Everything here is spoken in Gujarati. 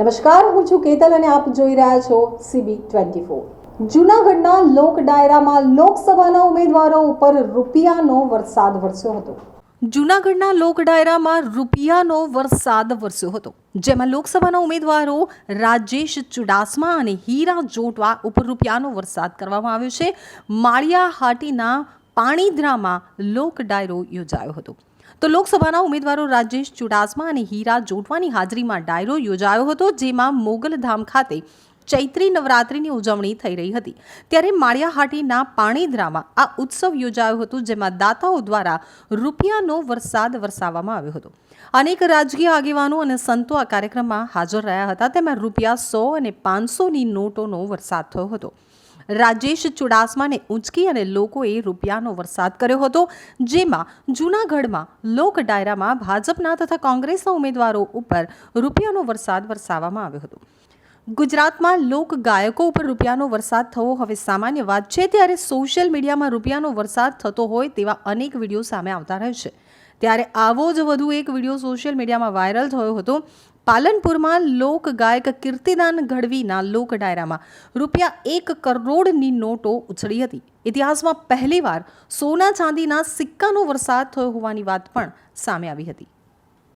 નમસ્કાર, હું છું કેતલ અને આપ જોઈ રહ્યા છો સીબી ટ્વેન્ટી ફોર જૂનાગઢના લોક ડાયરામાં લોકસભાના ઉમેદવારો ઉપર રૂપિયાનો વરસાદ વરસ્યો હતો. જૂનાગઢના લોક ડાયરામાં રૂપિયાનો વરસાદ વરસ્યો હતો, જેમાં લોકસભાના ઉમેદવારો રાજેશ ચુડાસમા અને હીરા જોટવા ઉપર રૂપિયાનો વરસાદ કરવામાં આવ્યો છે. માળિયા હાટીના પાણીદ્રામાં લોક ડાયરો યોજાયો હતો. તો લોકસભાના ઉમેદવારો રાજેશ ચુડાસમા અને હીરા જોટવાની હાજરીમાં ડાયરો યોજાયો હતો, જેમાં મોગલધામ ખાતે ચૈત્રી નવરાત્રિની ઉજવણી થઈ રહી હતી. ત્યારે માળિયાહાટીના પાણીદ્રામાં આ ઉત્સવ યોજાયો હતો, જેમાં દાતાઓ દ્વારા રૂપિયાનો વરસાદ વરસાવવામાં આવ્યો હતો. અનેક રાજકીય આગેવાનો અને સંતો આ કાર્યક્રમમાં હાજર રહ્યા હતા, તેમાં રૂપિયા સો અને પાંચસોની નોટોનો વરસાદ થયો હતો. રાજેશ ચુડાસમાને ઉંચકી અને લોકોએ રૂપિયાનો વરસાદ કર્યો હતો, જેમાં જૂનાગઢમાં લોક ડાયરામાં ભાજપના તથા કોંગ્રેસના ઉમેદવારો ઉપર રૂપિયાનો વરસાદ વરસાવવામાં આવ્યો હતો. ગુજરાતમાં લોક ગાયકો ઉપર રૂપિયાનો વરસાદ થવો હવે સામાન્ય વાત છે, ત્યારે સોશિયલ મીડિયામાં રૂપિયાનો વરસાદ થતો હોય તેવા અનેક વીડિયો સામે આવતા રહે છે. ત્યારે આવો જ વધુ એક વીડિયો સોશિયલ મીડિયામાં વાયરલ થયો હતો. પાલનપુરમાં લોક ગાયક કીર્તિદાન ગઢવીના લોક ડાયરામાં રૂપિયા એક કરોડની નોટો ઉછળી હતી. ઇતિહાસમાં પહેલીવાર સોના ચાંદીના સિક્કાનો વરસાદ થયો હોવાની વાત પણ સામે આવી હતી.